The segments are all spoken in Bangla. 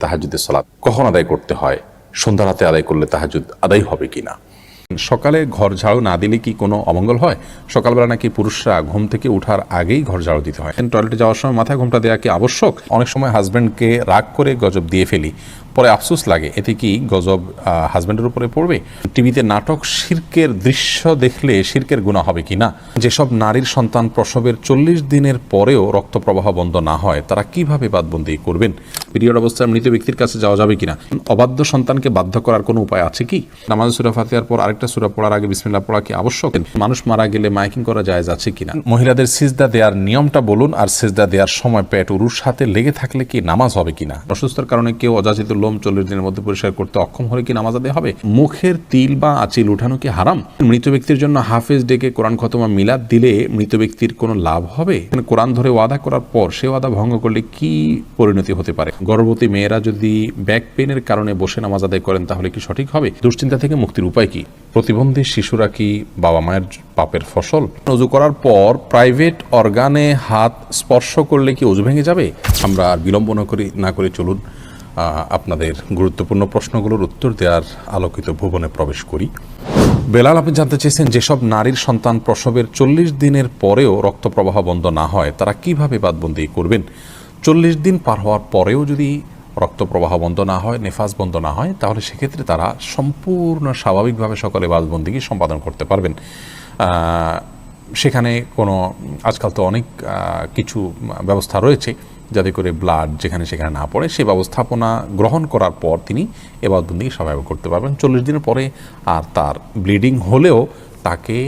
তাহাজুদের সালাত কখন আদায় করতে হয়? সন্ধ্যা রাতে আদায় করলে তাহাজুদ আদায় হবে কি না সকালে ঘর ঝাড়ু না দিলে কি কোনো অমঙ্গল হয়? সকালবেলা নাকি পুরুষরা ঘুম থেকে উঠার আগেই ঘর ঝাড়ু দিতে হয়। টয়লেটে যাওয়ার সময় মাথায় ঘুমটা দেওয়া কি আবশ্যক? অনেক সময় হাজব্যান্ডকে রাগ করে গজব দিয়ে ফেলি। পরে আফসোস লাগে, এতে কি গজব হাজব্যান্ডের উপরে পড়বে? টিভিতে নাটক, শির্কের দৃশ্য দেখলে শির্কের গুণা হবে কি না? যেসব নারীর সন্তান প্রসবের চল্লিশ দিনের পরেও রক্ত প্রবাহ বন্ধ না হয়, তারা কীভাবে বাদবন্দি করবেন? পিরিয়ড অবস্থায় মৃত ব্যক্তির কাছে যাওয়া যাবে কিনা? অবাধ্য সন্তানকে বাধ্য করার কোনো উপায় আছে কি? নামাজ সুরা ফাতিহার পর আরেকটা সুরা পড়ার আগে বিসমিল্লাহ পড়া কি আবশ্যক? মানুষ মারা গেলে মাইকিং করা জায়েজ আছে কিনা? মহিলাদের সিজদা দেওয়ার নিয়মটা বলুন, আর সিজদা দেওয়ার সময় পেট উরুর সাথে লেগে থাকলে কি নামাজ হবে কিনা? অসুস্থতার কারণে কেউ অযাচিত লোম চল্লিশ দিনের মধ্যে পরিষ্কার করতে অক্ষম হলে কি নামাজ আদায় হবে? মুখের তিল বা আচিল উঠানো কি হারাম? মৃত ব্যক্তির জন্য হাফেজ ডেকে কোরআন খতমা মিলাদ দিলে মৃত ব্যক্তির কোনো লাভ হবে? কোরআন ধরে ওয়াদা করার পর সে ওয়াদা ভঙ্গ করলে কি পরিণতি হতে পারে? গর্ভবতী মেয়েরা যদি ব্যাক পেনের কারণে বসে নামাজ আদায় করেন তাহলে কি সঠিক হবে? দুশ্চিন্তা থেকে মুক্তির উপায় কি? প্রতিবন্ধী শিশুরা কি বাবা মায়ের পাপের ফসল? অজু করার পর প্রাইভেট অর্গানে হাত স্পর্শ করলে কি অজু ভেঙে যাবে? আমরা আর বিলম্ব না করি না করে চলুন। আপনাদের গুরুত্বপূর্ণ প্রশ্নগুলোর উত্তর দেওয়ার আলোকিত ভুবনে প্রবেশ করি। বেলাল, আপনি জানতে চেয়েছেন যেসব নারীর সন্তান প্রসবের চল্লিশ দিনের পরেও রক্ত প্রবাহ বন্ধ না হয়, তারা কীভাবে বাদবন্দি করবেন? চল্লিশ দিন পার হওয়ার পরেও যদি রক্ত প্রবাহ বন্ধ না হয় নেফাজ বন্ধ না হয়, তাহলে সেক্ষেত্রে তারা সম্পূর্ণ স্বাভাবিকভাবে সকলে বাদবন্দিকে সম্পাদন করতে পারবেন। সেখানে কোনো, আজকাল তো অনেক কিছু ব্যবস্থা রয়েছে। যাতে করে ব্লাড যেখানে সেখানে না পড়ে সেই ব্যবস্থাপনা গ্রহণ করার পর তিনি এবাদবন্দি স্বাভাবিক করতে পারবেন। চল্লিশ দিনের পরে আর তার ব্লিডিং হলেও তাকে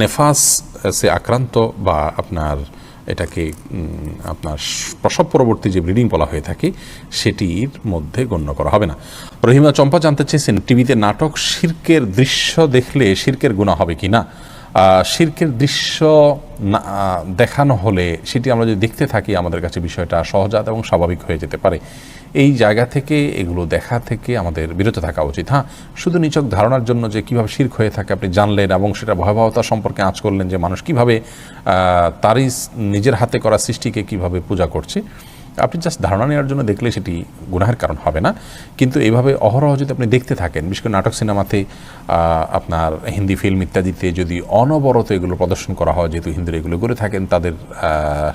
নেফাস সে আক্রান্ত বা আপনার এটাকে আপনার প্রসব পরবর্তী যে ব্লিডিং বলা হয়ে থাকে, সেটির মধ্যে গণ্য করা হবে না। রহিমা চম্পা জানতে চেয়েছেন, টিভিতে নাটক শির্কের দৃশ্য দেখলে শির্কের গুণা হবে কি না শির্কের দৃশ্য দেখানো হলে সেটি আমরা যদি দেখতে থাকি, আমাদের কাছে বিষয়টা সহজাত এবং স্বাভাবিক হয়ে যেতে পারে। এই জায়গা থেকে, এগুলো দেখা থেকে আমাদের বিরত থাকা উচিত। হ্যাঁ শুধু নিচক ধারণার জন্য যে কীভাবে শির্ক হয়ে থাকে আপনি জানলেন এবং সেটা ভয়াবহতা সম্পর্কে আঁচ করলেন যে মানুষ কীভাবে তারই নিজের হাতে করা সৃষ্টিকে কীভাবে পূজা করছে। আপনি জাস্ট ধারণা নেওয়ার জন্য দেখলে সেটি গুনাহের কারণ হবে না। কিন্তু এইভাবে অহরহ যদি আপনি দেখতে থাকেন, বিশেষ করে নাটক সিনেমাতে আপনার হিন্দি ফিল্ম ইত্যাদিতে যদি অনবরত এগুলো প্রদর্শন করা হয়, যেহেতু হিন্দুরা এগুলো করে থাকেন, তাদের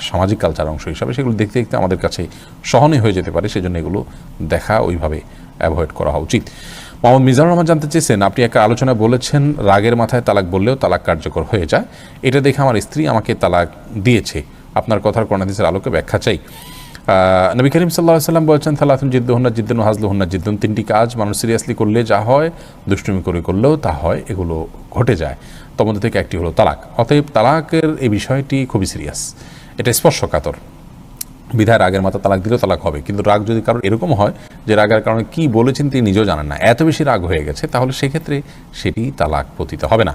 সামাজিক কালচার অংশ হিসাবে সেগুলো দেখতে দেখতে আমাদের কাছে সহনীয় হয়ে যেতে পারে। সেজন্য এগুলো দেখা ওইভাবে অ্যাভয়েড করা উচিত। মোহাম্মদ মিজানুর রহমান জানতে চেয়েছেন, আপনি একটা আলোচনায় বলেছেন, রাগের মাথায় তালাক বললেও তালাক কার্যকর হয়ে যায়। এটা দেখে আমার স্ত্রী আমাকে তালাক দিয়েছে। আপনার কথার করোনাদিসের আলোকে ব্যাখ্যা চাই। নবী করিম সাল্লাহ সাল্লাম বলছেন থালাতুন জিদ্দুহন্না জিদ্দুন হাজলুহন্না জিদ্দুন। তিনটি কাজ মানুষ সিরিয়াসলি করলে যা হয়, দুষ্টুমি করে করলেও তা হয়, এগুলো ঘটে যায়। তোমাদের থেকে একটি হলো তালাক। অতএব তালাকের এই বিষয়টি খুবই সিরিয়াস। এটা স্পর্শকাতর। বিধায় রাগের মাথা তালাক দিলেও তালাক হবে। কিন্তু রাগ যদি কারোর এরকম হয় যে রাগের কারণে কি বলেছেন তিনি নিজেও জানেন না। এত বেশি রাগ হয়ে গেছে, তাহলে সেক্ষেত্রে সেটি তালাক পতিত হবে না।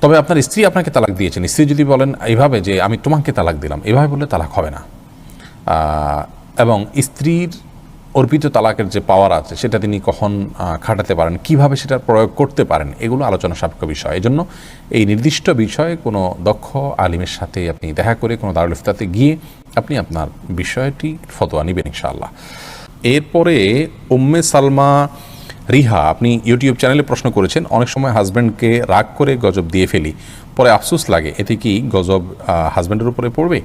তবে আপনার স্ত্রী আপনাকে তালাক দিয়েছেন। স্ত্রী যদি বলেন, এইভাবে যে আমি তোমাকে তালাক দিলাম, এভাবে বললে তালাক হবে না। এবং স্ত্রীর অর্পিত তালাকের যে পাওয়ার আছে, সেটা তিনি কখন খাটাতে পারেন, কীভাবে সেটা প্রয়োগ করতে পারেন, এগুলো আলোচনা সাপেক্ষ বিষয়। এজন্য এই নির্দিষ্ট বিষয়ে কোনো দক্ষ আলিমের সাথে আপনি দেখা করে কোনো দারুল ইফতাতে গিয়ে আপনি আপনার বিষয়টি ফতোয়া নেবেন ইনশাআল্লাহ। এরপরে উম্মে সালমা রিহা, আপনি ইউটিউব চ্যানেলে প্রশ্ন করেছেন, অনেক সময় হাজব্যান্ডকে রাগ করে গজব দিয়ে ফেলি, পরে আফসোস লাগে, এতে কি গজব হাজব্যান্ডের উপরে পড়বে?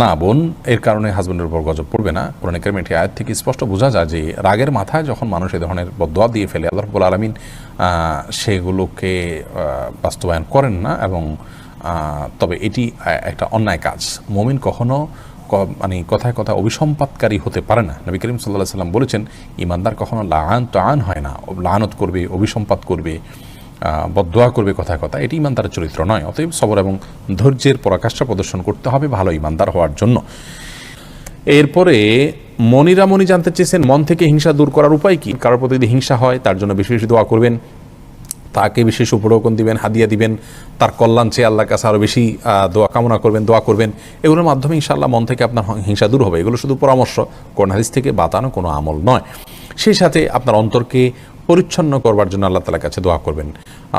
না, বোন, এর কারণে হাজব্যান্ডের উপর গজব পড়বে না। কোরআন কারিমের একটি আয়াত থেকে স্পষ্ট বোঝা যায় যে রাগের মাথায় যখন মানুষ এই ধরনের বদোয়া দিয়ে ফেলে, আল্লাহ রব্বুল আলমিন সেগুলোকে বাস্তবায়ন করেন না এবং তবে এটি একটা অন্যায় কাজ। মমিন কখনো মানে কথায় কথা অভিসম্পাতকারী হতে পারে না। নবী করিম সাল্লাহ সাল্লাম বলেছেন, ইমানদার কখনো লান তো আন হয় না। লানত করবে, অভিসম্পাত করবে। আহ, বদদোয়া করবে কথায় কথা। এটি ইমানদারের চরিত্র নয় অতএব সবর এবং ধৈর্যের পরাকাষ্ঠা প্রদর্শন করতে হবে ভালো ইমানদার হওয়ার জন্য। এরপরে মনিরা মনি জানতে চেয়েছেন মন থেকে হিংসা দূর করার উপায় কি? কারোর প্রতি যদি হিংসা হয় তার জন্য বেশি দোয়া করবেন। তাকে বিশেষ উপঢৌকন দিবেন হাদিয়া দিবেন। তার কল্যাণ চেয়ে আল্লাহর কাছে আরও বেশি দোয়া কামনা করবেন দোয়া করবেন। এগুলোর মাধ্যমে ইনশাআল্লাহ মন থেকে আপনার হিংসা দূর হবে। এগুলো শুধু পরামর্শ কোন হাদিস থেকে বাতানো কোনো আমল নয়। সেই সাথে আপনার অন্তরকে পরিচ্ছন্ন করবার জন্য আল্লাহ তালার কাছে দোয়া করবেন।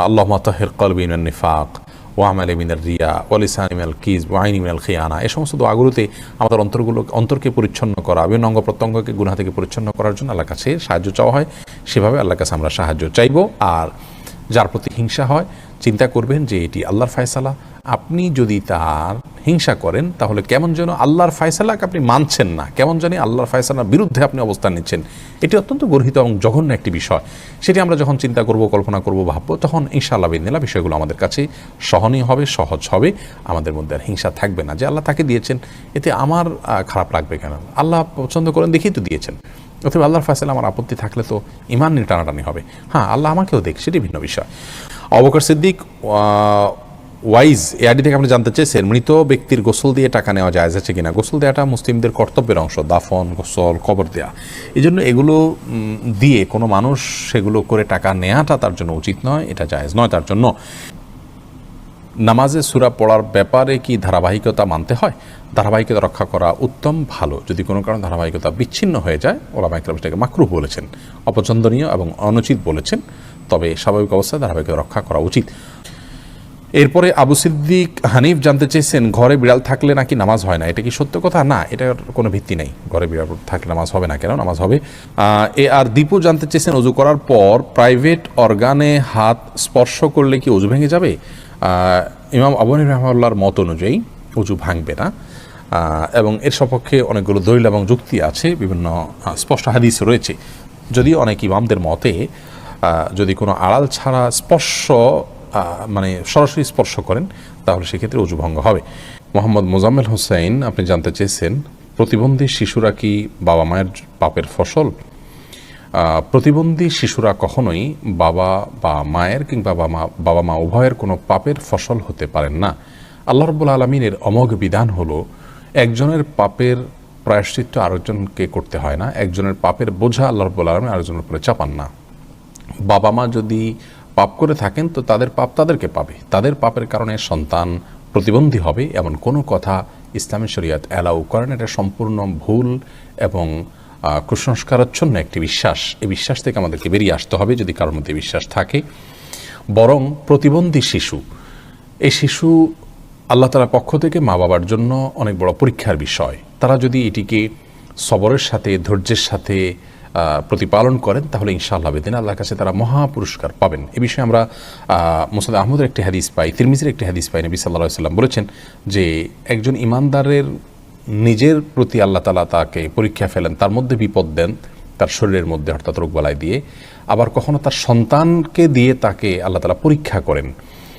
আল্লাহ মাতাহের কলবিন নিফাক ও আমাল মিনাল রিয়া ওয়ালিসান ইমাল কিজ ওয়াইন ইমাল খিয়ানা। এই সমস্ত দোয়াগুলোতে আমাদের অন্তরগুলো অন্তরকে পরিচ্ছন্ন করা, বিভিন্ন অঙ্গ প্রত্যঙ্গকে গুণা থেকে পরিচ্ছন্ন করার জন্য আল্লাহ কাছে সাহায্য চাওয়া হয়। সেভাবে আল্লাহর কাছে আমরা সাহায্য চাইব। আর যার প্রতি হিংসা হয়, চিন্তা করবেন যে এটি আল্লাহর ফায়সালা। আপনি যদি তার হিংসা করেন, তাহলে কেমন যেন আল্লাহর ফায়সালাকে আপনি মানছেন না, কেমন জানি আল্লাহর ফায়সালার বিরুদ্ধে আপনি অবস্থান নিচ্ছেন। এটি অত্যন্ত গর্হিত এবং জঘন্য একটি বিষয়। সেটি আমরা যখন চিন্তা করব, কল্পনা করব, ভাববো, তখন ইনশাআল্লাহ বিদিনা বিষয়গুলো আমাদের কাছে সহনীয় হবে, সহজ হবে। আমাদের মধ্যে আর হিংসা থাকবে না যে আল্লাহ তাকে দিয়েছেন। এতে আমার খারাপ লাগবে কেন? আল্লাহ পছন্দ করেন দেখেই তো দিয়েছেন। অথবা আল্লাহর ফায়সালা আমার আপত্তি থাকলে তো ইমান নিয়ে টানাটানি হবে। হ্যাঁ আল্লাহ আমাকেও দেখ, সেটি ভিন্ন বিষয়। অবকর সিদ্দিক ওয়াইজ এ আইডি থেকে আপনি জানতে চেয়েছেন, মৃত ব্যক্তির গোসল দিয়ে টাকা নেওয়া যায়, আছে কিনা? গোসল দেওয়াটা মুসলিমদের কর্তব্যের অংশ, দাফন, গোসল, কবর দেওয়া এই জন্য এগুলো দিয়ে কোনো মানুষ সেগুলো করে টাকা নেওয়াটা তার জন্য উচিত নয়, এটা জায়েজ নয় তার জন্য। নামাজে সুরা পড়ার ব্যাপারে কি ধারাবাহিকতা মানতে হয়? ধারাবাহিকতা রক্ষা করা উত্তম, ভালো। যদি কোনো কারণে ধারাবাহিকতা বিচ্ছিন্ন হয়ে যায়, ওলামা ইকরাম সেটাকে মাকরুহ বলেছেন। অপছন্দনীয় এবং অনুচিত বলেছেন। তবে স্বাভাবিক অবস্থায় ধারাবাহিকতা রক্ষা করা উচিত। এরপরে আবু সিদ্দিক হানিফ জানতে চেয়েছেন, ঘরে বিড়াল থাকলে নাকি নামাজ হয় না? এটা কি সত্য কথা? না, এটার কোনো ভিত্তি নেই। ঘরে বিড়াল থাকলে নামাজ হবে না কেন? নামাজ হবে। এ আর দীপু জানতে চেয়েছেন, অজু করার পর প্রাইভেট অর্গানে হাত স্পর্শ করলে কি অজু ভেঙে যাবে? ইমাম আবু হানিফ রহমাল্লাহর মত অনুযায়ী অজু ভাঙবে না। এবং এর সপক্ষে অনেকগুলো দলিল এবং যুক্তি আছে, বিভিন্ন স্পষ্ট হাদিস রয়েছে। যদিও অনেক ইমামদের মতে যদি কোনো আড়াল ছাড়া স্পর্শ মানে সরাসরি স্পর্শ করেন, তাহলে সেক্ষেত্রে অজু ভঙ্গ হবে। মোহাম্মদ মোজাম্মেল হোসেন আপনি জানতে চেয়েছেন, প্রতিবন্ধী শিশুরা কি বাবা মায়ের পাপের ফসল? প্রতিবন্ধী শিশুরা কখনোই বাবা বা মায়ের কিংবা বাবা মা বাবা মা উভয়ের কোনো পাপের ফসল হতে পারেন না। আল্লাহ রব্বুল আলমিনের অমোঘ বিধান হলো, একজনের পাপের প্রায়শ্চিত্ত আরেকজনকে করতে হয় না, একজনের পাপের বোঝা আল্লাহ রব্বুল আলমী আরেকজনের উপরে চাপান না। বাবা মা যদি পাপ করে থাকেন, তো তাদের পাপ তাদেরকে পাবে। তাদের পাপের কারণে সন্তান প্রতিবন্ধী হবে, এমন কোনো কথা ইসলামী শরিয়াত অ্যালাউ করেন এটা সম্পূর্ণ ভুল এবং কুসংস্কারাচ্ছন্ন একটি বিশ্বাস। এই বিশ্বাস থেকে আমাদেরকে বেরিয়ে আসতে হবে যদি কারোর মধ্যে বিশ্বাস থাকে। বরং প্রতিবন্ধী শিশু, এই শিশু আল্লাহ তালার পক্ষ থেকে মা বাবার জন্য অনেক বড় পরীক্ষার বিষয়। তারা যদি এটিকে সবরের সাথে, ধৈর্যের সাথে প্রতিপালন করেন, তাহলে ইনশাআল্লাহ বেদিন আল্লাহর কাছে তারা মহা পুরস্কার পাবেন। এ বিষয়ে আমরা মোসাদ আহমদের একটি হাদিস পাই, তিরমিজের একটি হাদিস পাই, নবী সাল্লাহ সাল্লাম বলেছেন যে, একজন ইমানদারের নিজের প্রতি আল্লাহ তালা তাকে পরীক্ষা ফেলেন, তার মধ্যে বিপদ দেন, তার শরীরের মধ্যে অর্থাৎ রোগবালাই দিয়ে, আবার কখনো তার সন্তানকে দিয়ে তাকে আল্লাহ তালা পরীক্ষা করেন।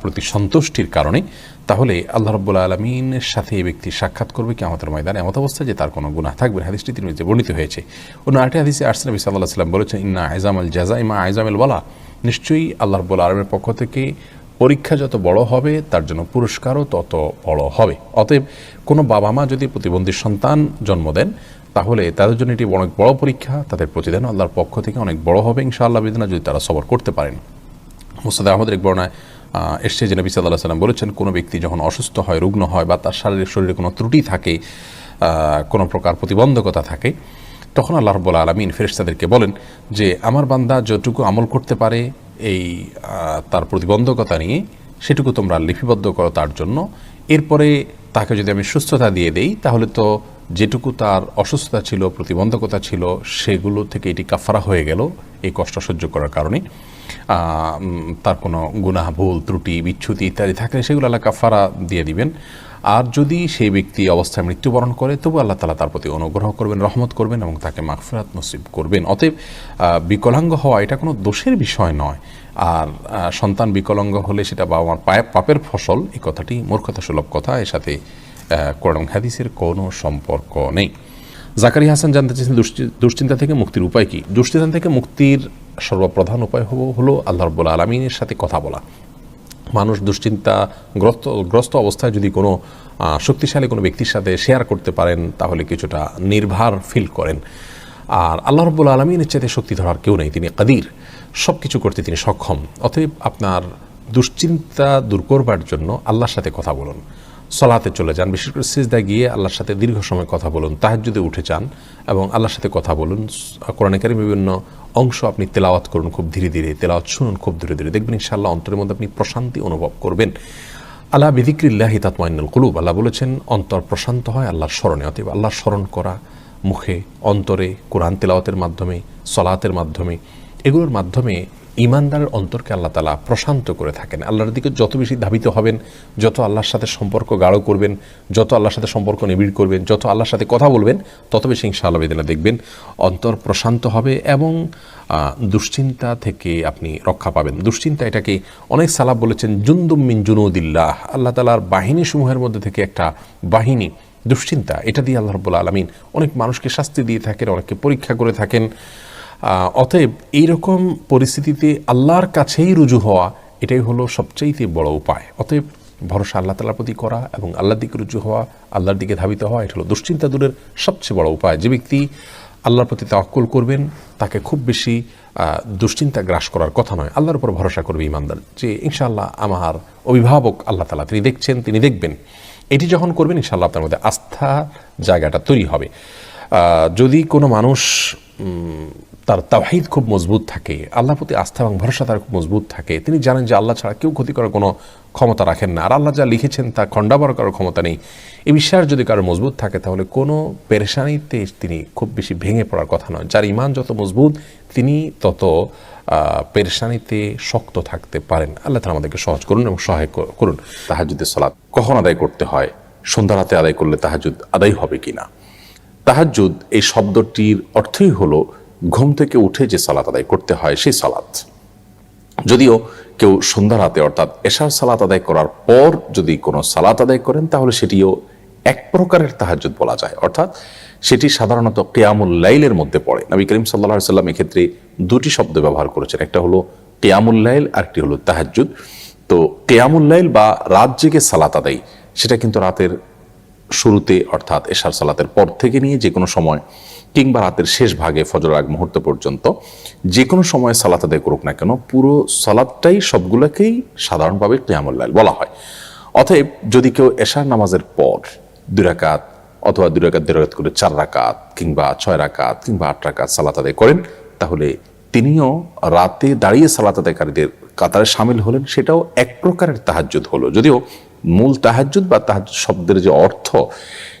প্রতি সন্তুষ্টির কারণে, তাহলে আল্লাহ রব্বুল আলমিনের সাথে এই ব্যক্তি সাক্ষাৎ করবে কি আমাদের ময়দানে। এমত অবস্থায় যে তার কোনো গুণা থাকবে হাদিসটি তিনি বর্ণিত হয়েছে। অন্য আরেকটি হাদিসে আর্সেন নবী সাল্লাহ সাল্লাম বলেছেন, ইন্না আইজাম আল জাজা ইমা আইজাম আল বলা নিশ্চয়ই আল্লাহ রব্বুল আলমের পক্ষ থেকে পরীক্ষা যত বড় হবে, তার জন্য পুরস্কারও তত বড় হবে। অতএব কোনো বাবা মা যদি প্রতিবন্ধী সন্তান জন্ম দেন, তাহলে তাদের জন্য এটি অনেক বড় পরীক্ষা। তাদের প্রতিদান আল্লাহর পক্ষ থেকে অনেক বড় হবে ইনশাআল্লাহ বিদিনা যদি তারা সবর করতে পারেন। মুস্তাদ আহমদের এক বর্ণায় এসছে যে নবী সাল্লাহ সাল্লাম বলেছেন, কোনো ব্যক্তি যখন অসুস্থ হয়, রুগ্ন হয় বা তার শারীরিক, শরীরে কোনো ত্রুটি থাকে কোনো প্রকার প্রতিবন্ধকতা থাকে, তখন আল্লাহ রব্বুল আলমিন ফেরেশতাদেরকে বলেন যে, আমার বান্দা যতটুকু আমল করতে পারে এই তার প্রতিবন্ধকতা নিয়ে, সেটুকু তোমরা লিপিবদ্ধ করো তার জন্য। এরপরে তাকে যদি আমি সুস্থতা দিয়ে দেই, তাহলে তো যেটুকু তার অসুস্থতা ছিল, প্রতিবন্ধকতা ছিল, সেগুলো থেকে এটি কাফারা হয়ে গেল এই কষ্ট সহ্য করার কারণে। তার কোনো গুনাহ, ভুল, ত্রুটি, বিচ্ছুতি ইত্যাদি থাকলে সেগুলো আল্লাহ কাফারা দিয়ে দিবেন। আর যদি সেই ব্যক্তি অবস্থায় মৃত্যুবরণ করে, তবু আল্লাহ তালা তার প্রতি অনুগ্রহ করবেন, রহমত করবেন এবং তাকে মাগফিরাত নসিব করবেন। অতএব বিকলাঙ্গ হওয়া এটা কোনো দোষের বিষয় নয়। আর সন্তান বিকলাঙ্গ হলে সেটা বাবা মার পায়ে, পাপের ফসল, এই কথাটি মূর্খতা সুলভ কথা। এর সাথে কোরআন হাদিসের কোনো সম্পর্ক নেই। জাকারি হাসান জানতে চেয়েছেন দুশ্চিন্তা থেকে মুক্তির উপায় কি? দুশ্চিন্তা থেকে মুক্তির সর্বপ্রধান উপায় হলো আল্লাহ রব্বুল আলমিনের সাথে কথা বলা। মানুষ দুশ্চিন্তাগ্রস্ত, গ্রস্ত গ্রস্ত অবস্থায় যদি কোনো শক্তিশালী কোনো ব্যক্তির সাথে শেয়ার করতে পারেন, তাহলে কিছুটা নির্ভার ফিল করেন। আর আল্লাহ রব্বুল আলমিনের চাইতে শক্তি ধরার কেউ নেই, তিনি কাদির। সব কিছু করতে তিনি সক্ষম। অতএব আপনার দুশ্চিন্তা দূর করবার জন্য আল্লাহর সাথে কথা বলুন। সলাতে চলে যান, বিশেষ করে সিজদায় গিয়ে আল্লাহর সাথে দীর্ঘ সময় কথা বলুন, তাহাজ্জুদে উঠে চান এবং আল্লাহর সাথে কথা বলুন। কোরআন কারিম বিভিন্ন অংশ আপনি তেলাওয়াত করুন খুব ধীরে ধীরে, তেলাওয়াত শুনুন খুব ধীরে ধীরে। দেখবেন ইনশাআল্লাহ অন্তরের মধ্যে আপনি প্রশান্তি অনুভব করবেন। আল্লাহ বিদিক্রিল্লাহি তাতমাইনুল কুলুব, আল্লাহ বলেছেন, অন্তর প্রশান্ত হয় আল্লাহর স্মরণে। অতএব আল্লাহর স্মরণ করা, মুখে অন্তরে কোরআন তেলাওয়াতের মাধ্যমে, সলাতের মাধ্যমে, এগুলোর মাধ্যমে ইমানদারের অন্তরকে আল্লাহ তালা প্রশান্ত করে থাকেন। আল্লাহর দিকে যত বেশি ধাবিত হবেন, যত আল্লাহর সাথে সম্পর্ক গাঢ় করবেন, যত আল্লাহর সাথে সম্পর্ক নিবিড় করবেন, যত আল্লাহর সাথে কথা বলবেন, তত বেশি ইনশাআল্লাহ বেদিনা দেখবেন। অন্তর প্রশান্ত হবে এবং দুশ্চিন্তা থেকে আপনি রক্ষা পাবেন। দুশ্চিন্তা এটাকে অনেক সালাব বলেছেন, জুন্দুম মিন জুনুদিল্লাহ। আল্লাহ তালার বাহিনী সমূহের মধ্যে থেকে একটা বাহিনী, দুশ্চিন্তা, এটা দিয়ে আল্লাহ রব্বুল আলমিন অনেক মানুষকে শাস্তি দিয়ে থাকেন, অনেককে পরীক্ষা করে থাকেন। অতএব এইরকম পরিস্থিতিতে আল্লাহর কাছেই রুজু হওয়া, এটাই হলো সবচাইতে বড় উপায়। অতএব ভরসা আল্লাহ তালার প্রতি করা এবং আল্লাহর দিকে রুজু হওয়া, আল্লাহর দিকে ধাবিত হওয়া, এটা হলো দুশ্চিন্তা দূরের সবচেয়ে বড় উপায়। যে ব্যক্তি আল্লাহর প্রতি তাওয়াক্কুল করবেন, তাকে খুব বেশি দুশ্চিন্তা গ্রাস করার কথা নয়। আল্লাহর উপর ভরসা করবে ইমানদার যে ইনশাআল্লাহ আমার অভিভাবক আল্লাহ তালা তিনি দেখছেন, তিনি দেখবেন। এটি যখন করবেন, ইনশাআল্লাহ আপনার মধ্যে আস্থা জায়গাটা তৈরি হবে। যদি কোনো মানুষ তার তাওহিদ খুব মজবুত থাকে। আল্লাহ প্রতি আস্থা এবং ভরসা তার খুব মজবুত থাকে। তিনি জানেন যে আল্লাহ ছাড়া কেউ ক্ষতি করার কোনো ক্ষমতা রাখেন না। আর আল্লাহ যা লিখেছেন তা খণ্ডাবর করার ক্ষমতা নেই। এই বিশ্বাস যদি কারও মজবুত থাকে, তাহলে কোনো পেরেশানিতে তিনি খুব বেশি ভেঙে পড়ার কথা নয়। যার ইমান যত মজবুত, তিনি তত পেরেশানিতে শক্ত থাকতে পারেন। আল্লাহ তালা আমাদেরকে সহজ করুন এবং সহায় কর- করুন। তাহাজুদের সালাত কখন আদায় করতে হয়? সন্ধ্যা রাতে আদায় করলে তাহাজুদ আদায় হবে কিনা? তাহাজ্জুদ এই শব্দটির অর্থই হলো ঘুম থেকে উঠে যে সালাত আদায় করতে হয় সেই সালাত। যদিও কেউ সন্ধ্যা রাতে অর্থাৎ এশার সালাত আদায় করার পর যদি কোনো সালাত আদায় করেন, তাহলে সেটিও এক প্রকারের তাহাজ্জুদ বলা যায়। অর্থাৎ সেটি সাধারণত কেয়ামুল লাইলের মধ্যে পড়ে। নবী করিম সাল্লাহ সাল্লাম এক্ষেত্রে দুটি শব্দ ব্যবহার করেছেন। একটা হলো কেয়ামুল লাইল, আরেকটি হলো তাহাজ্জুদ। তো কেয়ামুল লাইল বা রাত জেগে সালাত আদায়, সেটা কিন্তু রাতের শুরুতে, অর্থাৎ এশার সালাতের পর থেকে নিয়ে যে কোনো সময়, কিংবা রাতের শেষ ভাগে ফজর আগ মুহূর্ত পর্যন্ত, যে কোনো সময় সালাত আদায় করুক না কেন, পুরো সালাদটাই সবগুলোকেই সাধারণভাবে কিয়ামুল্লাইল বলা হয়। অতএব যদি কেউ এশার নামাজের পর দুই রাকাত অথবা দুই রাকাত দেড় করে চার রাকাত কিংবা ছয় রাকাত কিংবা আট রাকাত সালাত আদায় করেন, তাহলে তিনিও রাতে দাঁড়িয়ে সালাত আদায়কারীদের কাতারে সামিল হলেন, সেটাও এক প্রকারের তাহাজ্জুদ হলো। যদিও মূল তাহাজ্জুদ বা তাহাজ্জুদ শব্দের যে অর্থ,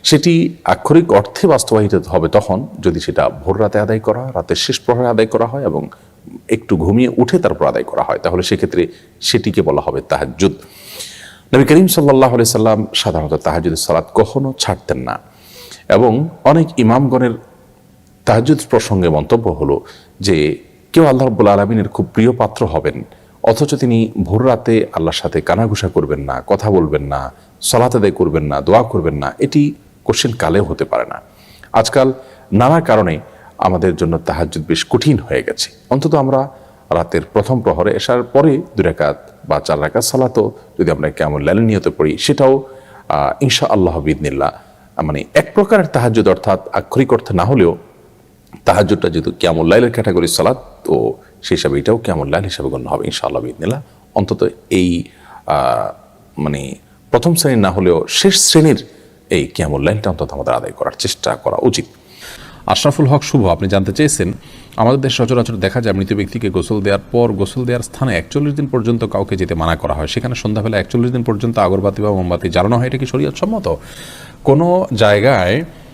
সেটি আক্ষরিক অর্থে বাস্তবায়িত হবে তখন যদি সেটা ভোর রাতে আদায় করা, রাতের শেষ প্রহরে আদায় করা হয় এবং একটু ঘুমিয়ে উঠে তারপর আদায় করা হয়, তাহলে সেক্ষেত্রে সেটিকে বলা হবে তাহাজ্জুদ। নবী করিম সাল্লাহ আলি সাল্লাম সাধারণত তাহাজুদের সালাত কখনো ছাড়তেন না এবং অনেক ইমামগণের তাহাজুদ প্রসঙ্গে মন্তব্য হলো যে, কেউ আল্লাহ রব্বুল আলমিনের খুব প্রিয় পাত্র হবেন অথচ তিনি ভোর রাতে আল্লাহর সাথে কানাঘুষা করবেন না, কথা বলবেন না, সলাত আদায় করবেন না, দোয়া করবেন না, এটি কোশ্চেন কালেও হতে পারে না। আজকাল নানা কারণে আমাদের জন্য তাহাজুদ বেশ কঠিন হয়ে গেছে। অন্তত আমরা রাতের প্রথম প্রহরে এসার পরে দুই রাকাত বা চার রাকাত সালাতও যদি আমরা কেমন লাইলে নিয়ত পড়ি সেটাও ইনশা আল্লাহ বিদনিল্লা মানে এক প্রকারের তাহাজুদ অর্থাৎ আক্ষরিক অর্থে না হলেও তাহাজুদটা যেহেতু কেমন লাইলের ক্যাটাগরি সালাদ তো সেই হিসাবে এটাও কেমন লাইল হিসাবে গণ্য হবে ইনশাআল্লাহ বিদিনিল্লাহ অন্তত এই মানে প্রথম শ্রেণির না হলেও শেষ শ্রেণির এই কেমন লাইনটা অন্তত আমাদের আদায় করার চেষ্টা করা উচিত। আশরাফুল হক, শুভ, আপনি জানতে চেয়েছেন, আমাদের দেশ সচরাচর দেখা যায় মৃত ব্যক্তিকে গোসল দেওয়ার পর গোসল দেওয়ার স্থানে একচল্লিশ দিন পর্যন্ত কাউকে যেতে মানা করা হয়। সেখানে সন্ধ্যাবেলা একচল্লিশ দিন পর্যন্ত আগরবাতি বা মোমবাতি জ্বালানো হয়, এটা কি শরীয়ত কোনো জায়গায়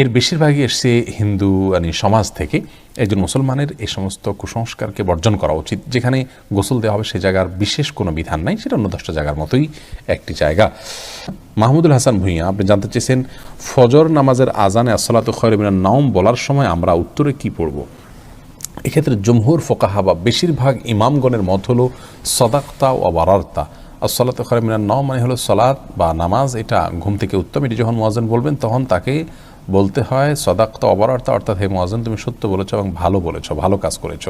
এর বেশিরভাগই এসছে হিন্দু মানে সমাজ থেকে। একজন মুসলমানের এই সমস্ত কুসংস্কারকে বর্জন করা উচিত। যেখানে গোসল দেওয়া হবে সে জায়গার বিশেষ কোনো বিধান নাই, সেটা অন্য দশটা জায়গার মতোই একটি জায়গা। মাহমুদুল হাসান ভূঁইয়া, আপনি জানতে চেয়েছেন, ফজর নামাজের আজানে আসসালাত খয়রমিনার নাম বলার সময় আমরা উত্তরে কি পড়ব? এক্ষেত্রে জমহুর ফোকাহা বা বেশিরভাগ ইমামগণের মত হলো সদাক্তা ও বারার্তা। আসসালাত খরমিনার নাম মানে হলো সলাৎ বা নামাজ। এটা ঘুম থেকে উত্তম এটি যখন মোয়াজেন বলবেন, তখন তাকে বলতে হয়, সদাক্ত অবরার্তা অর্থাৎ হে মোয়াজেন তুমি সত্য বলেছ এবং ভালো বলেছ, ভালো কাজ করেছ।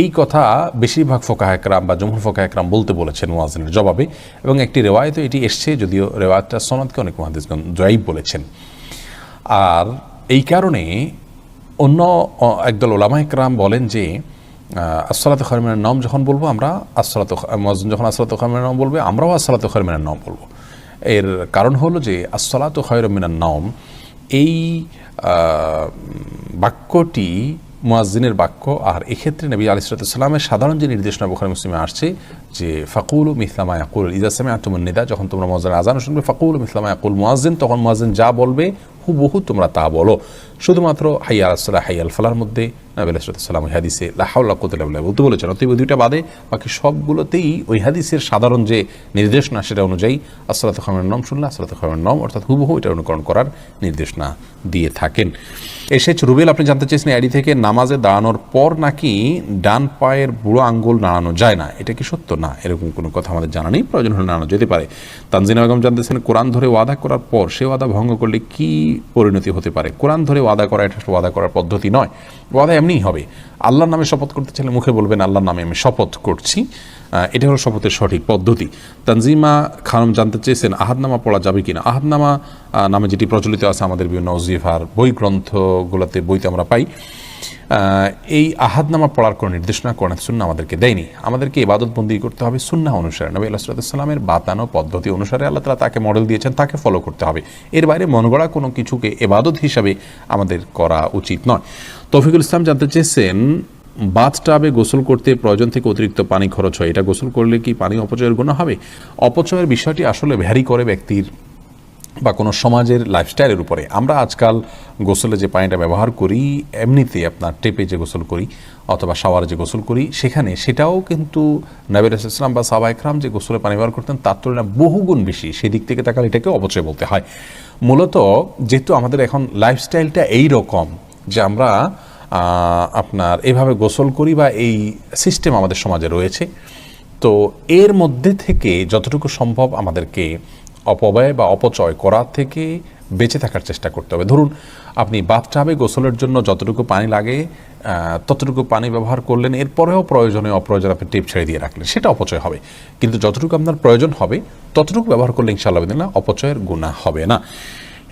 এই কথা বেশিরভাগ ফোকাহ একরাম বা জমহুর ফোকাহ একরাম বলতে বলেছেন মোয়াজেনের জবাবে এবং একটি রেওয়ায়তে এটি এসছে, যদিও রেওয়ায়তটা সনদকে অনেক মহাদিসগণ জয়ীব বলেছেন। আর এই কারণে অন্য একদল ওলামা একরাম বলেন যে আসসালাত খরমিনের নাম যখন বলব আমরা, আসসালাত মজন যখন আসসালাত খরমিনের নাম বলবে, আমরাও আসসালাত খরমিনের নাম বলব। এর কারণ হলো যে, আসসালাত খয়রমিনার নাম এই বাক্যটি মুয়াজ্জিনের বাক্য। আর এক্ষেত্রে নবী আলিসালামের সাধারণ যে নির্দেশনা বোখারি মুসলিমে আসছে যে, ফাকুল মিসলামা আকুল ইজাসমে আতুমুন নিদা যখন তোমরা মজার আজান শুনবে ফাকুল মিসলামা আকুল মুয়াজ্জিন তখন মুয়াজ্জিন যা বলবে, হুবহু তোমরা তা বলো। শুধুমাত্র হাইয়া আসসালাহ হাইয়াল ফালার মধ্যে নবী আলাইসালাম ওই হাদিসে লাহাউল্লাহ কোতুল্লাহ বলতে বলেছেন। অতএব দুইটা বাদে বাকি সবগুলোতেই ওই হাদিসের সাধারণ যে নির্দেশনা সেটা অনুযায়ী আসসালাত খামের নাম শুনলে আসলাত খামের নাম, অর্থাৎ হুবহু এটা অনুকরণ করার নির্দেশনা দিয়ে থাকেন। এসেছ রুবেল, আপনি জানতে চেয়েছেন আইডি থেকে নামাজে দাঁড়ানোর পর নাকি ডান পায়ের বুড়ো আঙ্গুল নাড়ানো যায় না? এটা কি সত্য? না, এরকম কোনো কথা আমাদের জানা নেই, প্রয়োজন হলে নাড়ানো যেতে পারে। তানজিনা বেগম জানতেছেন কোরআন ধরে ওয়াদা করার পর সে ওয়াদা ভঙ্গ করলে কি পরিণতি হতে পারে? কোরআন ধরে ওয়াদা করা এটা ওয়াদা করার পদ্ধতি নয়। ওয়াদা এমনিই হবে। আল্লাহর নামে শপথ করতে চাইলে মুখে বলবেন আল্লাহর নামে আমি শপথ করছি। এটা হলো শপথের সঠিক পদ্ধতি। তানজিমা খানম জানতে চেয়েছেন আহাদনামা পড়া যাবে কিনা? আহাদনামা আহ, নামে যেটি প্রচলিত আছে আমাদের বিভিন্ন অজিফার বই গ্রন্থগুলোতে বইতে আমরা পাই। এই আহাদনামা পড়ার কোনো নির্দেশনা কোরআন সুন্না আমাদেরকে দেয়নি। আমাদেরকে ইবাদতবন্দি করতে হবে সুন্না অনুসারে। নবী আল্লাহ সাল্লামের বাতানো পদ্ধতি অনুসারে আল্লাহ তালা তাকে মডেল দিয়েছেন, তাকে ফলো করতে হবে। এর বাইরে মন গড়া কোনো কিছুকে এবাদত হিসাবে আমাদের করা উচিত নয়। তৌফিকুল ইসলাম জানতে চেয়েছেন বাথটাবে গোসল করতে প্রয়োজন থেকে অতিরিক্ত পানি খরচ হয়। এটা গোসল করলে কি পানি অপচয়ের গুণ হবে? অপচয়ের বিষয়টি আসলে ভ্যারি করে ব্যক্তির বা কোনো সমাজের লাইফস্টাইলের উপরে। আমরা আজকাল গোসলে যে পানিটা ব্যবহার করি, এমনিতে আপনার টেপে যে গোসল করি অথবা শাওয়ারে যে গোসল করি, সেখানে সেটাও কিন্তু নবীর ইসলাম বা সাবা একরাম যে গোসলে পানি ব্যবহার করতেন, তার তুলনায় বহুগুণ বেশি। সেই দিক থেকে তাকালে এটাকে অপচয় বলতে হয়। মূলত যেহেতু আমাদের এখন লাইফস্টাইলটা এই রকম যে আমরা আপনার এভাবে গোসল করি বা এই সিস্টেম আমাদের সমাজে রয়েছে, তো এর মধ্যে থেকে যতটুকু সম্ভব আমাদেরকে অপব্যয় বা অপচয় করার থেকে বেঁচে থাকার চেষ্টা করতে হবে। ধরুন, আপনি বাথটাবে গোসলের জন্য যতটুকু পানি লাগে ততটুকু পানি ব্যবহার করলেন, এরপরেও প্রয়োজনে অপ্রয়োজন আপনি টেপ ছেড়ে দিয়ে রাখলেন। সেটা অপচয় হবে। কিন্তু যতটুকু আপনার প্রয়োজন হবে, ততটুকু ব্যবহার করলে ইনশাআল্লাহ না অপচয়ের গুণা হবে না।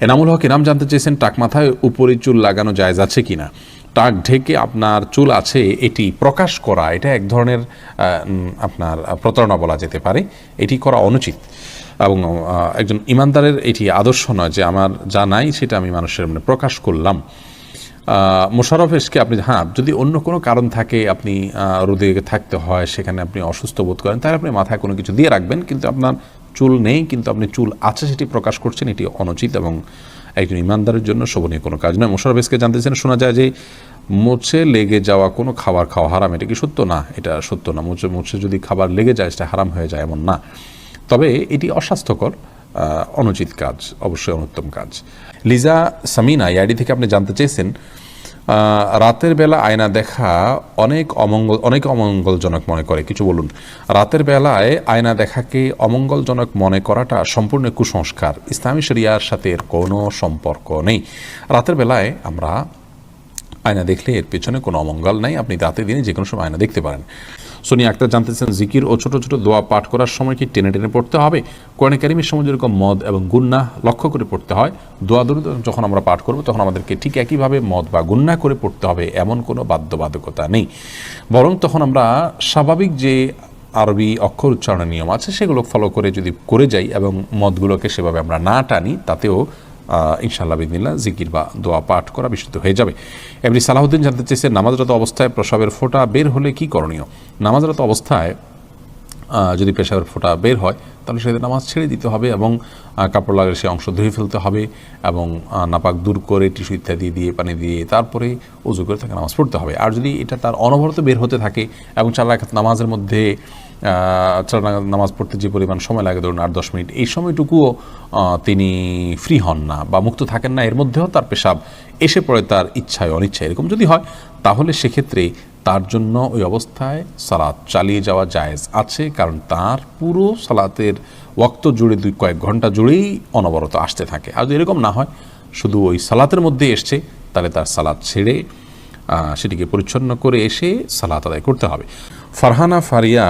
এনামুল হক এনাম জানতে চেয়েছেন, টাক মাথায় উপরে চুল লাগানো জায়জ আছে কিনা? টাক ঢেকে আপনার চুল আছে, এটি প্রকাশ করা, এটা এক ধরনের আপনার প্রতারণা বলা যেতে পারে। এটি করা অনুচিত। এবং একজন ইমানদারের এটি আদর্শ নয় যে আমার যা নাই সেটা আমি মানুষের মানে প্রকাশ করলাম। আহ, মোশাররফ এসকে আপনি হ্যাঁ যদি অন্য কোনো কারণ থাকে আপনি রোদে থাকতে হয় সেখানে আপনি অসুস্থ বোধ করেন তাহলে আপনি মাথায় কোনো কিছু দিয়ে রাখবেন কিন্তু আপনার চুল নেই কিন্তু আপনি চুল আছে সেটি প্রকাশ করছেন এটি অনুচিত এবং একজন ইমানদারের জন্য শোভনীয় কোনো কাজ নয়। মোশাররফ এসকে জানতেছেন শোনা যায় যে মোচে লেগে যাওয়া কোনো খাবার খাওয়া হারাম এটা কি সত্য? না এটা সত্য না। মোচে মোচে যদি খাবার লেগে যায় সেটা হারাম হয়ে যায় এমন না। তবে এটি অস্বাস্থ্যকর অনুচিত কাজ, অবশ্যই অনুত্তম কাজ। লিজা সামিনা ইয়াডি থেকে আপনি জানতে চেয়েছেন রাতের বেলা আয়না দেখা অনেক অমঙ্গল, অনেক অমঙ্গলজনক মনে করে। কিছু বলুন, রাতের বেলায় আয়না দেখাকে অমঙ্গলজনক মনে করাটা সম্পূর্ণ কুসংস্কার। ইসলামী শরিয়ার সাথে এর কোনো সম্পর্ক নেই। রাতের বেলায় আমরা আয়না দেখলে এর পেছনে কোনো অমঙ্গল নাই। আপনি রাতে দিনে যে কোনো সময় আয়না দেখতে পারেন। সোনিয়া আক্তার জানতেছেন জিকির ও ছোট ছোট দোয়া পাঠ করার সময় কি টেনে টেনে পড়তে হবে? কোরআন কারিমের সময় যেরকম মদ এবং গুন্না লক্ষ্য করে পড়তে হয়, দোয়া দরুদ যখন আমরা পাঠ করব তখন আমাদেরকে ঠিক একইভাবে মদ বা গুন্না করে পড়তে হবে, এমন কোনো বাধ্যবাধকতা নেই। বরং তখন আমরা স্বাভাবিক যে আরবি অক্ষর উচ্চারণের নিয়ম আছে সেগুলো ফলো করে যদি করে যাই এবং মদগুলোকে সেভাবে আমরা না টানি, তাতেও ইনশাআল্লাহ বিদিল্লা জিকির বা দোয়া পাঠ করা বিশুদ্ধ হয়ে যাবে। এমনি সালাহুদ্দিন জানতে চেয়েছেন নামাজরত অবস্থায় প্রসবের ফোঁটা বের হলে কি করণীয়? নামাজরত অবস্থায় যদি পেশাবের ফোঁটা বের হয়, তাহলে সেটা নামাজ ছেড়ে দিতে হবে এবং কাপড় লাগলে সে অংশ ধুয়ে ফেলতে হবে এবং নাপাক দূর করে টিস্যু ইত্যাদি দিয়ে, পানি দিয়ে তারপরে উজু করে তাকে নামাজ পড়তে হবে। আর যদি এটা তার অনবরত বের হতে থাকে এবং চার নামাজের মধ্যে চার নামাজ পড়তে যে পরিমাণ সময় লাগে, ধরুন আট, দশ মিনিট, এই সময়টুকুও তিনি ফ্রি হন না বা মুক্ত থাকেন না, এর মধ্যেও তার পেশাব এসে পড়ে তার ইচ্ছায়, অনিচ্ছায়, এরকম যদি হয়, তাহলে সেক্ষেত্রে তার জন্য ওই অবস্থায় সালাত চালিয়ে যাওয়া জায়েজ আছে, কারণ তার পুরো সালাতের ওয়াক্ত জুড়ে দুই, কয়েক ঘণ্টা জুড়েই অনবরত আসতে থাকে। আর যদি এরকম না হয়, শুধু ওই সালাতের মধ্যে এসছে, তাহলে তার সালাত ছেড়ে সেটিকে পরিচ্ছন্ন করে এসে সালাত আদায় করতে হবে। ফারহানা ফারিয়া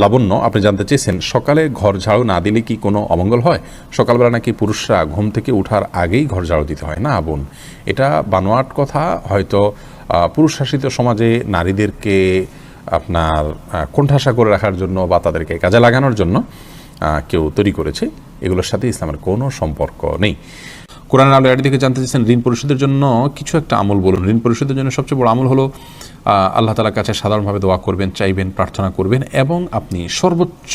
লাবণ্য, আপনি জানতে চেয়েছেন, সকালে ঘর ঝাড়ু না দিলে কি কোনো অমঙ্গল হয়? সকালবেলা নাকি পুরুষরা ঘুম থেকে ওঠার আগেই ঘর ঝাড়ু দিতে হয়? না, বোন, এটা বানোয়াট কথা। হয়তো পুরুষ শাসিত সমাজে নারীদেরকে আপনার কোণঠাসা করে রাখার জন্য বা তাদেরকে কাজে লাগানোর জন্য কেউ তৈরি করেছে। এগুলোর সাথে ইসলামের কোনো সম্পর্ক নেই। কোরআন আলো এর দিকে জানতে চাইছেন ঋণ পরিশোধের জন্য, কিছু একটা আমল বলুন। ঋণ পরিশোধের জন্য সবচেয়ে বড় আমল হলো আল্লাহ তালার কাছে সাধারণভাবে দোয়া করবেন, চাইবেন, প্রার্থনা করবেন এবং আপনি সর্বোচ্চ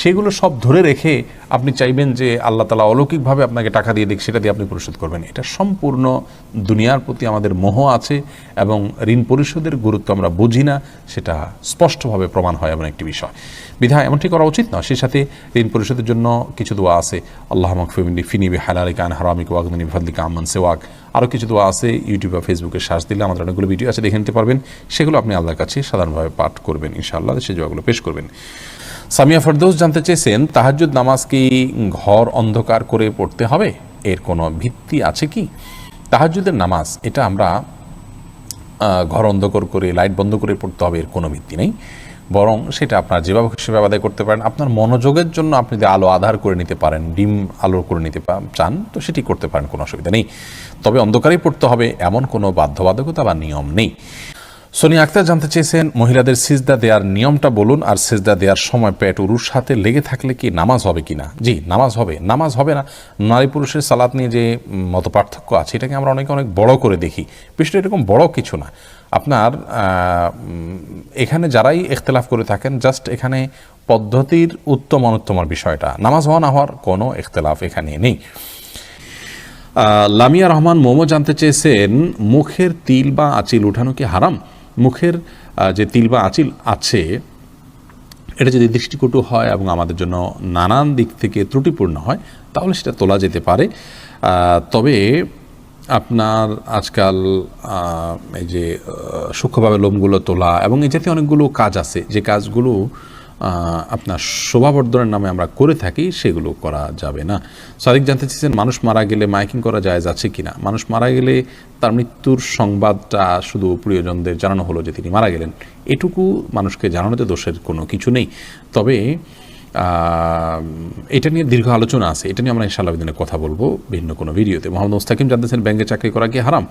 সেগুলো সব ধরে রেখে আপনি চাইবেন যে আল্লাহ তালা অলৌকিকভাবে আপনাকে টাকা দিয়ে দিক, সেটা দিয়ে আপনি পরিশোধ করবেন। এটা সম্পূর্ণ দুনিয়ার প্রতি আমাদের মোহ আছে এবং ঋণ পরিশোধের গুরুত্ব আমরা বুঝি না, সেটা স্পষ্টভাবে প্রমাণ হয় এমন একটি বিষয়। বিধায় এমনটি করা উচিত না সেই সাথে ঋণ পরিশোধের জন্য কিছু দোয়া আছে। আল্লাহ মকফিমিনি ফিনিবি হালালিকা আন হারামিক ওয়াক ওয়াগদিনী ফাদলিকা আমান সেওয়াক। আরও কিছু দোয়া আছে, ইউটিউব বা ফেসবুকে সার্চ দিলে আমাদের অনেকগুলো ভিডিও আছে, দেখে নিতে পারবেন। সেগুলো আপনি আল্লাহর কাছে সাধারণভাবে পাঠ করবেন, ইনশাআল্লাহ সেই দোয়াগুলো পেশ করবেন। সামিয়া ফেরদৌস জানতে চেয়েছেন, তাহাজ্জুদ নামাজ কি ঘর অন্ধকার করে পড়তে হবে? এর কোনো ভিত্তি আছে কি? তাহাজ্জুদের নামাজ, এটা আমরা ঘর অন্ধকার করে, লাইট বন্ধ করে পড়তে হবে, এর কোনো ভিত্তি নেই। বরং সেটা আপনার যেভাবে সেভাবে আদায় করতে পারেন। আপনার মনোযোগের জন্য আপনি যদি আলো আধার করে নিতে পারেন, ডিম আলো করে নিতে চান, তো সেটি করতে পারেন, কোনো অসুবিধা নেই। তবে অন্ধকারেই পড়তে হবে, এমন কোনো বাধ্যবাধকতা বা নিয়ম নেই। সোনি আক্তার জানতে চেয়েছেন, মহিলাদের সিজদা দেওয়ার নিয়মটা বলুন আর সিজদা দেওয়ার সময় পেট উরুর সাথে লেগে থাকলে কি নামাজ হবে কি না জি, নামাজ হবে নামাজ হবে না। নারী পুরুষের সালাত নিয়ে যে মত পার্থক্য আছে, এটাকে আমরা অনেকে অনেক বড় করে দেখি। বিষয়টা এরকম বড় কিছু না। আপনার এখানে যারাই ইখতলাফ করে থাকেন, জাস্ট এখানে পদ্ধতির উত্তম অনুত্তমার বিষয়টা। নামাজ হওয়া না হওয়ার কোনো ইখতলাফ এখানে নেই। লামিয়া রহমান মোমো জানতে চেয়েছেন, মুখের তিল বা আঁচিল উঠানো কি হারাম? মুখের যে তিল বা আঁচিল আছে, এটা যদি দৃষ্টিকটু হয় এবং আমাদের জন্য নানান দিক থেকে ত্রুটিপূর্ণ হয়, তাহলে সেটা তোলা যেতে পারে। তবে আপনার আজকাল এই যে সূক্ষ্মভাবে লোমগুলো তোলা এবং এই জাতীয় অনেকগুলো কাজ আছে, যে কাজগুলো আপনার শোভাবর্ধনের নামে আমরা করে থাকি, সেগুলো করা যাবে না। সাদিক জানতে চেয়েছেন, মানুষ মারা গেলে মাইকিং করা যায় আছে কিনা? মানুষ মারা গেলে তার মৃত্যুর সংবাদটা শুধু প্রিয়জনদের জানানো হলো যে তিনি মারা গেলেন। এটুকু মানুষকে জানানোতে দোষের কোনো কিছু নেই। তবে এটা নিয়ে দীর্ঘ আলোচনা আছে। এটা নিয়ে আমরা ইনশাআল্লাহ দিনে কথা বলব ভিন্ন কোনো ভিডিওতে। মোহাম্মদ মুস্তাকিম জানতেছেন ব্যাংকে চাকরি করা কি হারাম?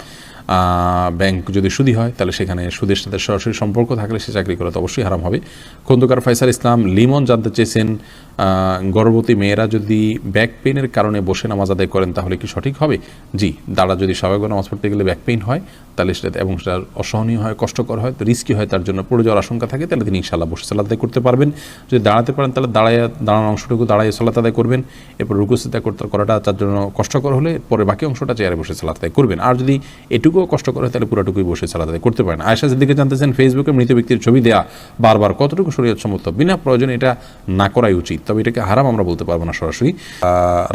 ব্যাংক যদি সুদী হয়, তাহলে সেখানে সুদের সাথে সরাসরি সম্পর্ক থাকলে সে চাকরি করা তো অবশ্যই হারাম হবে। খন্দকার ফয়সাল ইসলাম, লিমন জানতে চেয়েছেন গর্ভবতী মেয়েরা যদি ব্যাক পেইনের কারণে বসে নামাজ আদায় করেন, তাহলে কি সঠিক হবে? জি, দাঁড়া যদি স্বাভাবিক নামাজ পড়তে গেলে ব্যাক পেইন হয়, তাহলে সেটা এবং সেটা অসহনীয় হয়, কষ্টকর হয় তো রিস্কি হয়, তার জন্য পড়ে যাওয়ার আশঙ্কা থাকে, তাহলে তিনি ইনশাল্লাহ বসে সালাত আদায় করতে পারবেন। যদি দাঁড়াতে পারেন, তাহলে দাঁড়ায় দাঁড়ানোর অংশটুকু দাঁড়ায় সালাত আদায় করবেন। এরপর রুকুসিতা করতে করাটা তার জন্য কষ্টকর হলে পরে বাকি অংশটা চেয়ারে বসে সালাত আদায় করবেন। আর যদি এটুকুও কষ্টকর হয়, তাহলে পুরোটুকুই বসে সালাত আদায় করতে পারেন। আয়সা দিকে জানতেছেন ফেসবুকে মৃত ব্যক্তির ছবি দেওয়া বারবার কতটুকু শরীয়ত সম্মত? বিনা প্রয়োজনে এটা না করাই উচিত। তবে এটাকে হারাম আমরা বলতে পারব না সরাসরি।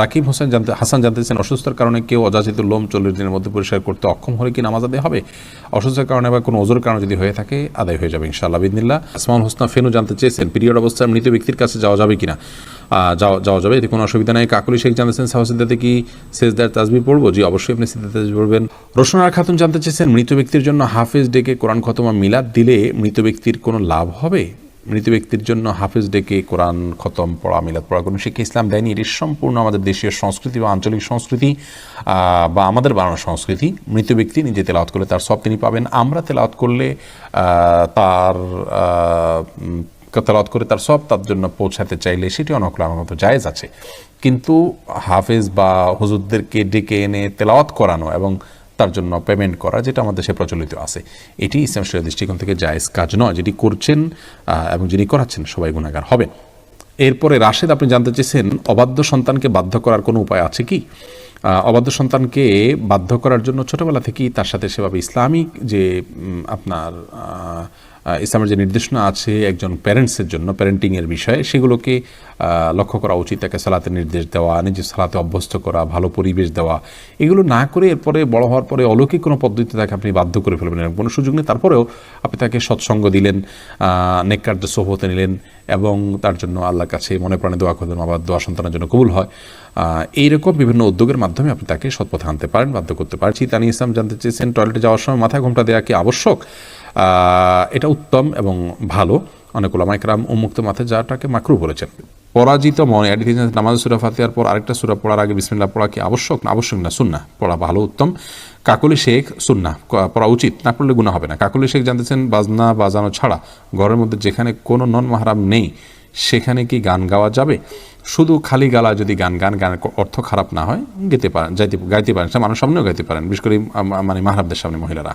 রাকিব হোসেন জানতে হাসান জানতেছেন অসুস্থতার কারণে কেউ অযাচিত লোম চল্লিশ দিনের মধ্যে পরিষ্কার করতে অক্ষম হলে কি নামাজ আদায় হবে? অসুস্থতার কারণে বা কোনো ওজোর কারণে যদি হয়ে থাকে, আদায় হয়ে যাবে ইনশাআল্লাহ, বিদিনিল্লাহ। আসমাউল হোসনা ফেনু জানতে চেয়েছেন, পিরিয়ড অবস্থায় মৃত ব্যক্তির কাছে যাওয়া যাবে কিনা। আহ, যাওয়া যাওয়া যাবে এতে কোনো অসুবিধা নেই। কাকুলি শেখ জানতেছেন সাহসিদ্দাতে কি সেজদার তাজবি পড়ব। জি অবশ্যই আপনি সিদ্ধার তাজবি পড়বেন। রোশনার খাতুন জানতে চেয়েছেন মৃত ব্যক্তির জন্য হাফেজ ডেকে কোরআন খতমা মিলাদ দিলে মৃত ব্যক্তির কোনো লাভ হবে? মৃত ব্যক্তির জন্য হাফেজ ডেকে কোরআন খতম পড়া মিলাদ পড়া কোনো শিক্ষা ইসলাম দেয়নি। এটি সম্পূর্ণ আমাদের দেশীয় সংস্কৃতি বা আঞ্চলিক সংস্কৃতি বা আমাদের বানানো সংস্কৃতি। মৃত ব্যক্তি নিজে তেলাওয়াত করলে তার সব তিনি পাবেন। আমরা তেলাওয়াত করলে তার তেলাওয়াত করে তার সব তার জন্য পৌঁছাতে চাইলে সেটি অনকল আমার মতো জায়েজ আছে। কিন্তু হাফেজ বা হুজুরদেরকে ডেকে এনে তেলাওয়াত করানো এবং তার জন্য পেমেন্ট করা, যেটা আমাদের দেশে প্রচলিত আছে, এটি ইসলাম শরীয় দৃষ্টিকোণ থেকে জায়েজ কাজ নয়, যেটি করছেন এবং যিনি করাচ্ছেন সবাই গুণাগার হবেন। এরপরে রাশেদ, আপনি জানতে চেয়েছেন, অবাধ্য সন্তানকে বাধ্য করার কোনো উপায় আছে কি? অবাধ্য সন্তানকে বাধ্য করার জন্য ছোটবেলা থেকেই তার সাথে সেভাবে ইসলামিক যে আপনার ইসলামের যে নির্দেশনা আছে একজন প্যারেন্টসের জন্য প্যারেন্টিংয়ের বিষয়ে, সেগুলোকে লক্ষ্য করা উচিত, তাকে সালাতে নির্দেশ দেওয়া, নিজে সালাতে অভ্যস্ত করা, ভালো পরিবেশ দেওয়া। এগুলো না করে এরপরে বড় হওয়ার পরে অলৌকিক কোনো পদ্ধতিতে তাকে আপনি বাধ্য করে ফেলবেন, এরকম কোনো সুযোগ নেই। তারপরেও আপনি তাকে সৎসঙ্গ দিলেন নেককার্য সোহতে নিলেন এবং তার জন্য আল্লাহর কাছে মনে প্রাণে দোয়া করলেন আবার দোয়া সন্তানের জন্য কবুল হয়। এইরকম বিভিন্ন উদ্যোগের মাধ্যমে আপনি তাকে সৎপথে আনতে পারেন, বাধ্য করতে পারছি তানি ইসলাম জানতে চেয়েছেন টয়লেটে যাওয়ার সময় মাথায় ঘোমটা দেওয়া কি আবশ্যক? এটা উত্তম এবং ভালো। অনেক ওলামাইকরাম উন্মুক্ত মাথায় যাওয়াটাকে মাকরু বলেছেন। পরাজিত মনে অ্যাডিথ নামাজ সুরা ফাতিহার পর আরেকটা সুরা পড়ার আগে বিসমিল্লাহ পড়া কি আবশ্যক? না আবশ্যক না সুন্না পড়া ভালো, উত্তম। কাকলি শেখ সুন্না পড়া উচিত। না পড়লে গুণা হবে না। কাকলি শেখ জানতেছেন, বাজনা বাজানো ছাড়া ঘরের মধ্যে যেখানে কোনো নন মাহারাম নেই, সেখানে কি গান গাওয়া যাবে? শুধু খালি গালা যদি গান গান গানের ক- অর্থ খারাপ না হয়, গেতে পারেন, যাইতে, গাইতে পারেন। মানুষ সামনেও গাইতে পারেন, বিশেষ করে মানে মাহারাবদের সামনে মহিলারা।